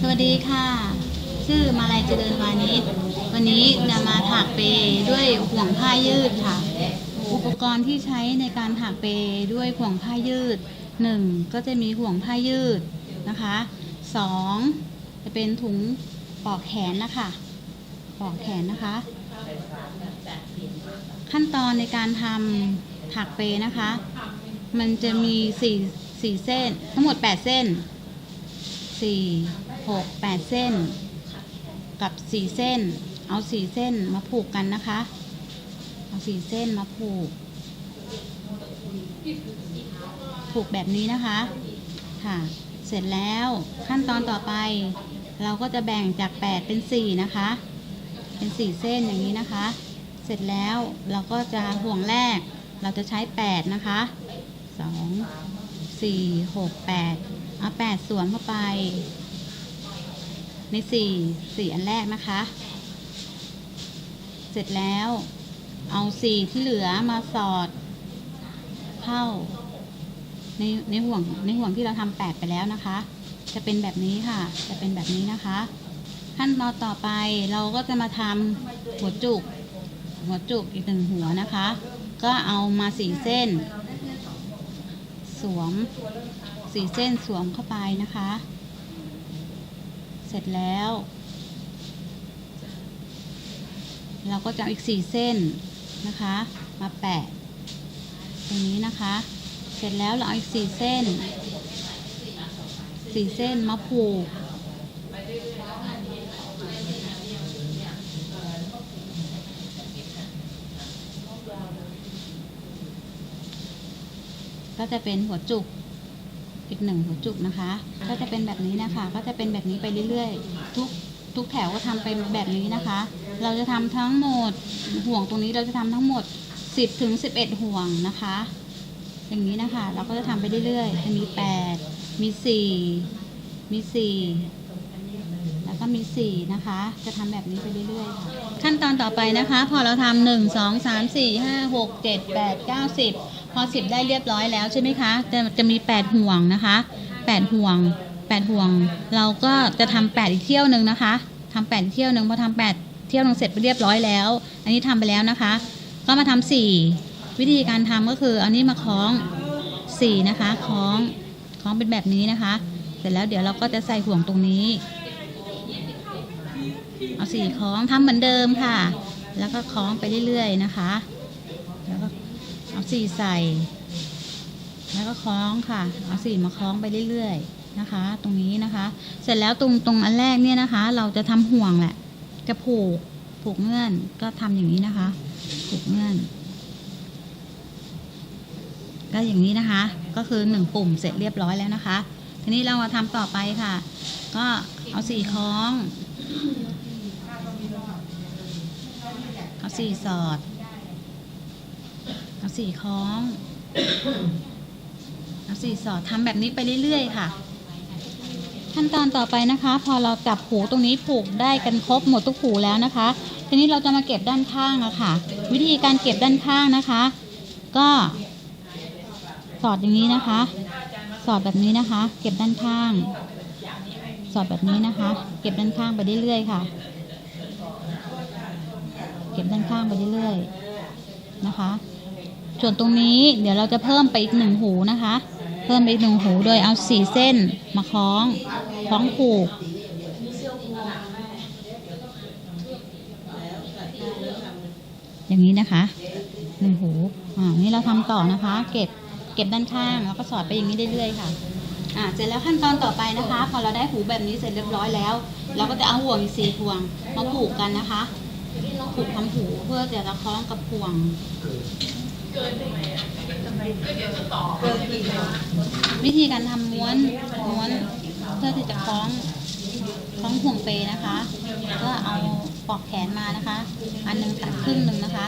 สวัสดีค่ะ ชื่อมาลัยเจริญวานิชวันนี้จะมาถักเปด้วยห่วงผ้ายืดค่ะ อุปกรณ์ที่ใช้ในการถักเปด้วยห่วงผ้ายืดหนึ่งก็จะมีห่วงผ้ายืดนะคะสองจะเป็นถุงปอกแขนนะคะปอกแขนนะคะ ขั้นตอนในการทำถักเปนะคะ มันจะมีสี่สี่เส้นทั้งหมดแปดเส้นสี่ หกแปดเส้น กับสี่เส้น เอาสี่เส้นมาผูกกันนะคะ เอาสี่เส้นมาผูก ผูกแบบนี้นะคะ ค่ะ เสร็จแล้วขั้นตอนต่อไป เราก็จะแบ่งจากแปดเป็นสี่นะคะ เป็นสี่เส้นอย่างนี้นะคะ เสร็จแล้วเราก็จะห่วงแรก เราจะใช้แปดนะคะสองสี่หกแปดเอาแปดส่วนเข้าไป ในสี่สี่อันแรกนะคะ เสร็จแล้วเอาสี่ที่เหลือมาสอดเข้า ในในห่วงในห่วงที่เราทำแปดไปแล้วนะคะ จะเป็นแบบนี้ค่ะ จะเป็นแบบนี้นะคะ ขั้นตอนต่อไปเราก็จะมาทำหัวจุก หัวจุกอีกหนึ่งหัวนะคะ ก็เอามาสี่เส้น สวมสี่เส้นสวมเข้าไปนะคะ เสร็จแล้ว เราก็จะเอาอีกสี่เส้นนะคะ มาแปะ ตรงนี้นะคะ เสร็จแล้วเราเอาอีกสี่เส้นสี่เส้นมาผูกก็จะเป็นหัวจุก อีกหนึ่งหัวจุกนะคะ ก็จะเป็นแบบนี้นะคะ ก็จะเป็นแบบนี้ไปเรื่อยๆ ทุกทุกแถวก็ทำไปแบบนี้นะคะ เราจะทำทั้งหมดห่วงตรงนี้เราจะทำทั้งหมด 10ถึง11 ห่วงนะคะ อย่างนี้นะคะ เราก็จะทำไปเรื่อยๆจะมี 8 มี 4 มี4แล้วก็มี 4 นะคะ จะทำแบบนี้ไปเรื่อยๆค่ะขั้นตอนต่อไปนะคะ พอเราทำหนึ่งสองสามสี่ห้าหกเจ็ดแปดเก้าสิบ พอสิบได้เรียบร้อยแล้วใช่ไหมคะจะจะมีแปดห่วงนะคะแปดห่วงแปดห่วง เราก็จะทำแปดอีกเที่ยวหนึ่งนะคะทำแปดเที่ยวหนึ่งพอทำแปดเที่ยวหนึ่งเสร็จไปเรียบร้อยแล้ว อันนี้ทำไปแล้วนะคะ ก็มาทำสี่วิธีการทำก็คือเอานี้มาคล้องสี่นะคะคล้องคล้องเป็นแบบนี้นะคะ เสร็จแล้วเดี๋ยวเราก็จะใส่ห่วงตรงนี้เอาสี่คล้องทำเหมือนเดิมค่ะ แล้วก็คล้องไปเรื่อยๆนะคะ เอาสี่ใส่ แล้วก็คล้องค่ะ เอาสี่มาคล้องไปเรื่อยๆนะคะ ตรงนี้นะคะ เสร็จแล้วตรงตรงอันแรกเนี่ยนะคะ เราจะทำห่วงแหละ จะผูกผูกเงื่อนก็ทำอย่างนี้นะคะ ผูกเงื่อน ก็อย่างนี้นะคะ ก็คือหนึ่งปุ่มเสร็จเรียบร้อยแล้วนะคะ ทีนี้เรามาทำต่อไปค่ะ ก็เอาสี่คล้อง เอาสี่สอด เอาสี่คล้องเอาสี่สอดทำแบบนี้ไปเรื่อยๆค่ะ ขั้นตอนต่อไปนะคะ พอเราจับหูตรงนี้ผูกได้กันครบหมดทุกหูแล้วนะคะ ทีนี้เราจะมาเก็บด้านข้างอะค่ะ วิธีการเก็บด้านข้างนะคะ ก็สอดอย่างนี้นะคะ สอดแบบนี้นะคะ เก็บด้านข้าง สอดแบบนี้นะคะ เก็บด้านข้างไปเรื่อยๆค่ะ เก็บด้านข้างไปเรื่อยๆนะคะ ส่วนตรงนี้เดี๋ยวเราจะเพิ่มไปอีกหนึ่งหูนะคะ เพิ่มไปหนึ่งหูโดยเอาสี่เส้นมาคล้องคล้องผูกอย่างนี้นะคะหนึ่งหูอ่านี่เราทำต่อนะคะ เก็บเก็บด้านข้างแล้วก็สอดไปอย่างนี้เรื่อยๆค่ะอ่าเสร็จแล้วขั้นตอนต่อไปนะคะ พอเราได้หูแบบนี้เสร็จเรียบร้อยแล้ว เราก็จะเอาห่วงอีกสี่ห่วงมาผูกกันนะคะผูกทำหูเพื่อจะคล้องกับห่วง วิธีการทำม้วนม้วนเพื่อที่จะคล้องคล้องห่วงเปนะคะก็เอาปอกแขนมานะคะ อันหนึงตัดครึ่งหนึ่งนะคะ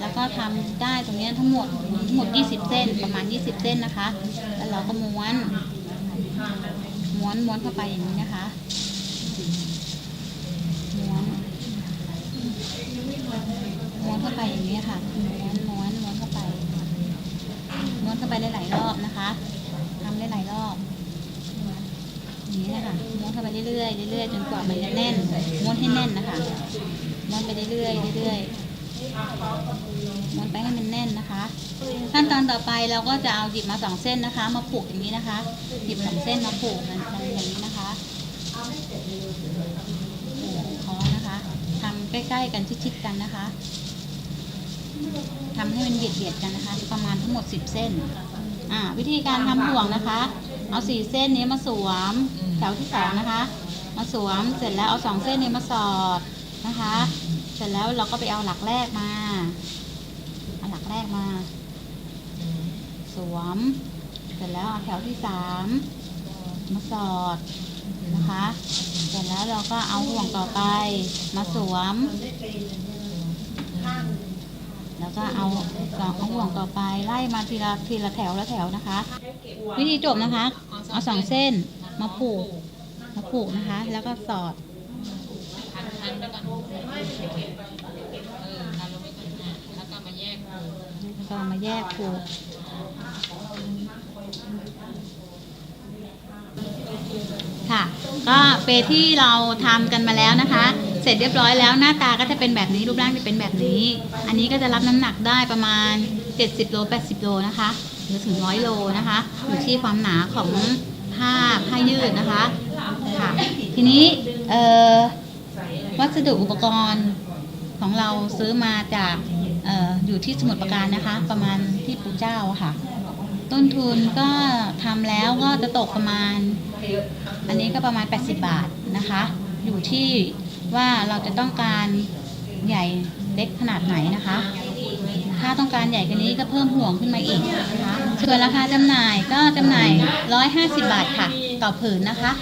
แล้วก็ทำได้ตรงนี้ทั้งหมดทั้งหมด 20 เส้นประมาณ 20 เส้นนะคะ แล้วเราก็ม้วน ม้วนม้วนเข้าไปอย่างนี้นะคะ ม้วน ม้วนเข้าไปอย่างนี้ค่ะม้วนม้วนม้วนเข้าไปม้วนเข้าไปหลายๆรอบนะคะทำหลายๆรอบอย่างนี้นะคะม้วนเข้าไปเรื่อยๆเรื่อยๆจนกว่ามันจะแน่นม้วนให้แน่นนะคะม้วนไปเรื่อยๆเรื่อยๆม้วนไปให้มันแน่นนะคะ ขั้นตอนต่อไปเราก็จะเอาหยิบมาสองเส้นนะคะ มาผูกอย่างนี้นะคะ หยิบสองเส้นมาผูกกันอย่างนี้นะคะ ผูกคองนะคะทำใกล้ ๆ กันชิดๆกันนะคะทำให้มันเบียดๆกันนะคะ ประมาณทั้งหมด 10 เส้นอ่าวิธีการทำห่วงนะคะ เอาสี่เส้นนี้มาสวมแถวที่สองนะคะ มาสวมเสร็จแล้วเอาสองเส้นนี้มาสอดนะคะ เสร็จแล้วเราก็ไปเอาหลักแรกมาเอาหลักแรกมา สวม เสร็จแล้วเอาแถวที่สามมาสอด นะคะเสร็จแล้วเราก็เอาห่วงต่อไปมาสวม แล้วก็เอาเอาห่วงต่อไปไล่มาทีละทีละแถวละแถวนะคะ วิธีจบนะคะ เอาสองเส้นมาผูกมาผูกนะคะ แล้วก็สอดแล้วก็มาแยกผูก ก็เปร์ที่เราทำกันมาแล้วนะคะ เสร็จเรียบร้อยแล้วหน้าตาก็จะเป็นแบบนี้รูปร่างจะเป็นแบบนี้ อันนี้ก็จะรับน้ำหนักได้ประมาณ 70โล80โลนะคะหรือถึง100โลนะคะอยู่ที่ความหนาของผ้าผ้ายืดนะคะค่ะทีนี้วัสดุอุปกรณ์ของเราซื้อมาจากออยู่ที่สมุทรปราการนะคะ ประมาณที่ปู่เจ้าค่ะ ต้นทุนก็ทำแล้วก็จะตกประมาณ อันนี้ก็ประมาณ 80 บาทนะคะ อยู่ที่ว่าเราจะต้องการใหญ่เล็กขนาดไหนนะคะ ถ้าต้องการใหญ่กว่านี้ก็เพิ่มห่วงขึ้นมาอีกนะคะส่วนราคาจำหน่ายก็จำหน่าย 150 บาทค่ะ ต่อผืนนะคะ